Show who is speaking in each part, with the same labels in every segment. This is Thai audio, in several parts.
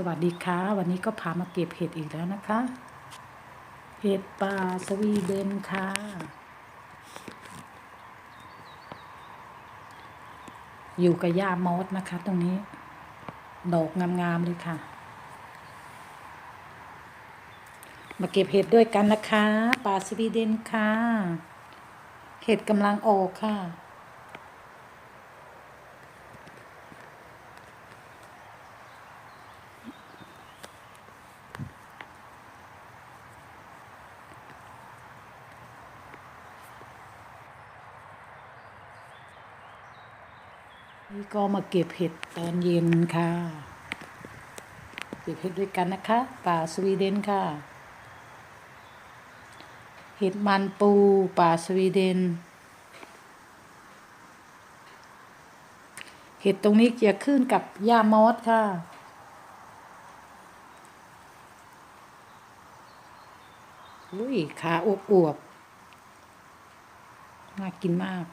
Speaker 1: สวัสดีค่ะ วันนี้ก็พามาเก็บเห็ดอีกแล้วนะคะ เห็ดป่าสวีเดนค่ะ อยู่กับย่ามอสนะคะ ตรงนี้ ดอกงามๆเลยค่ะ มาเก็บเห็ดด้วยกันนะคะ ป่าสวีเดนค่ะ เห็ดกำลังออกค่ะ นี่ก็มาเก็บเห็ดตอนเย็นค่ะ เก็บเห็ดด้วยกันนะคะ ป่าสวีเดนค่ะ เห็ดมันปูป่าสวีเดน เห็ดตรงนี้จะขึ้นกับหญ้ามอสค่ะอุ้ยขาอวบอวบๆน่ากินมาก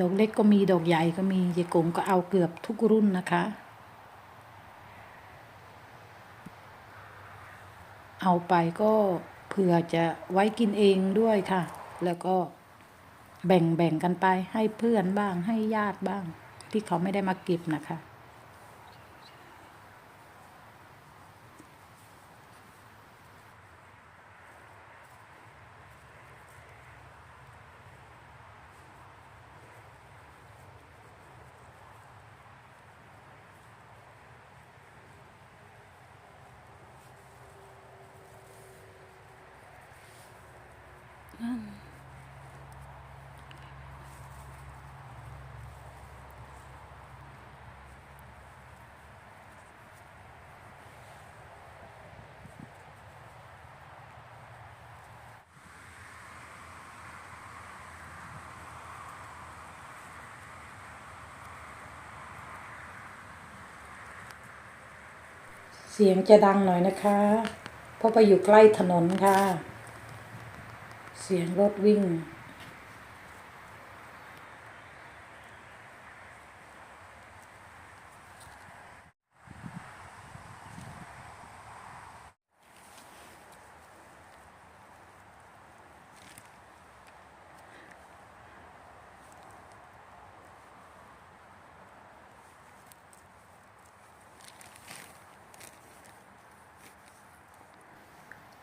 Speaker 1: ดอกเล็กก็มีดอกใหญ่ก็มียายกงก็เอาเกือบทุกรุ่นนะคะ เอาไปก็เผื่อจะไว้กินเองด้วยค่ะ แล้วก็แบ่งแบ่งกันไปให้เพื่อนบ้างให้ญาติบ้าง ที่เขาไม่ได้มาเก็บนะคะ เสียงจะดังหน่อยนะคะ เพราะไปอยู่ใกล้ถนนค่ะ เสียงรถวิ่ง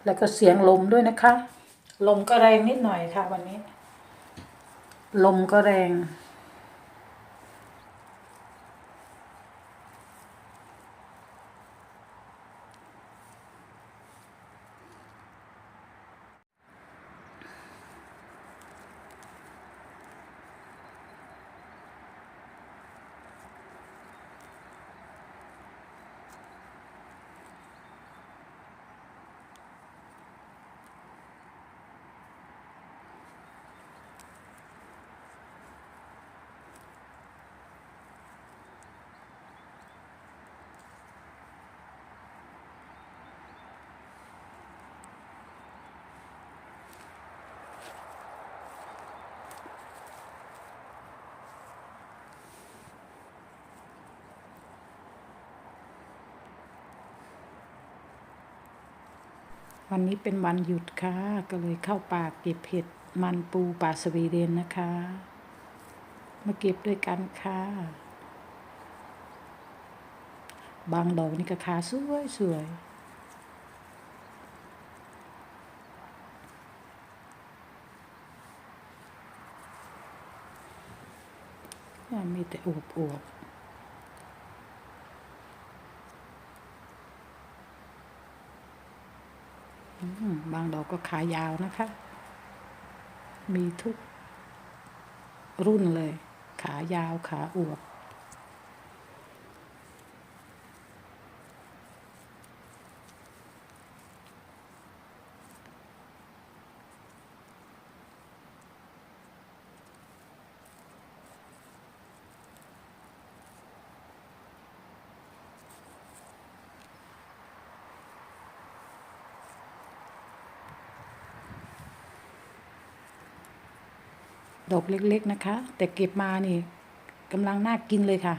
Speaker 1: แล้วก็เสียงลมด้วยนะคะ ลมก็แรงนิดหน่อยค่ะวันนี้ ลมก็แรง วันนี้เป็นวันหยุดค่ะ ก็เลยเข้าป่าเก็บเห็ดมันปูป่าสวีเดนนะคะ มาเก็บด้วยกันค่ะ บางดอกนี่ก็คาสวยสวยมีแต่อวบอวบ บางดอกก็ขายาวนะคะ มีทุกรุ่นเลย ขายาวขาอวบ ดอกเล็กๆนะคะ แต่เก็บมานี่กำลังน่ากินเลยค่ะ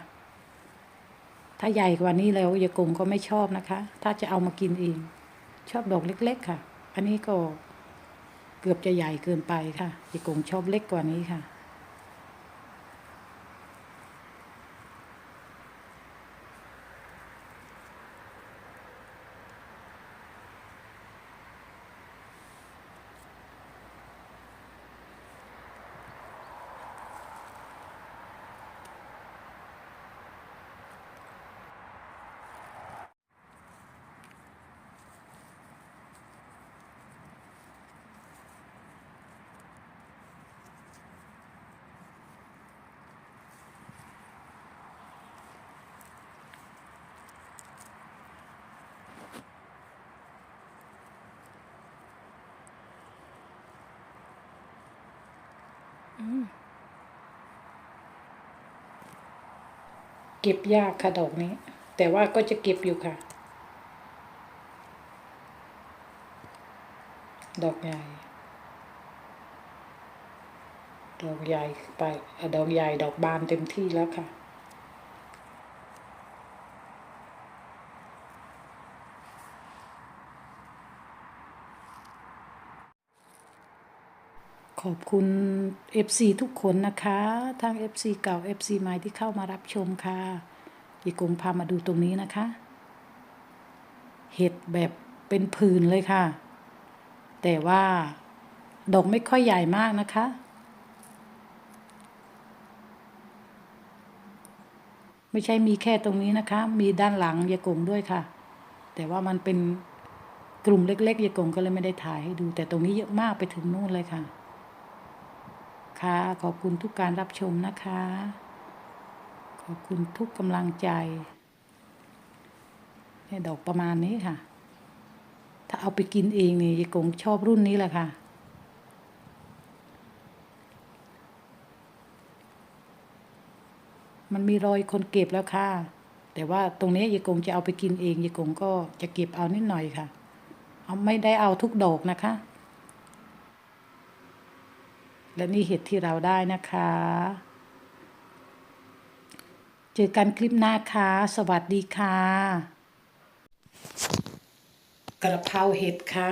Speaker 1: ถ้าใหญ่กว่านี้แล้วยากงก็ไม่ชอบนะคะ ถ้าจะเอามากินเองชอบดอกเล็ก ๆ ค่ะ อันนี้ก็เกือบจะใหญ่เกินไปค่ะยากงชอบเล็กกว่านี้ค่ะ เก็บยากค่ะดอกนี้ แต่ว่าก็จะเก็บอยู่ค่ะ ดอกใหญ่ดอกใหญ่ไปดอกใหญ่ดอกบานเต็มที่แล้วค่ะ ขอบคุณ FC ทุกคนนะคะ ทั้ง FC เก่า FC ใหม่ที่เข้ามารับชมค่ะยีกงพามาดูตรงนี้นะคะ เห็ดแบบเป็นผื่นเลยค่ะ แต่ว่าดอกไม่ค่อยใหญ่มากนะคะ ไม่ใช่มีแค่ตรงนี้นะคะ มีด้านหลังยากงด้วยค่ะ แต่ว่ามันเป็นกลุ่มเล็กๆยายกงก็เลยไม่ได้ถ่ายให้ดู แต่ตรงนี้เยอะมากไปถึงนู่นเลยค่ะ ค่ะ ขอบคุณทุกการรับชมนะคะ ขอบคุณทุกกำลังใจเนี่ยดอกประมาณนี้ค่ะ ถ้าเอาไปกินเองนี่ยายกงชอบรุ่นนี้แหละค่ะมันมีรอยคนเก็บแล้วค่ะ แต่ว่าตรงนี้ยายกงจะเอาไปกินเองยายกงก็จะเก็บเอานิดหน่อยค่ะ เอาไม่ได้เอาทุกดอกนะคะ และนี่เห็ดที่เราได้นะคะ เจอกันคลิปหน้าค่ะ สวัสดีค่ะ กระเพราเห็ดค่ะ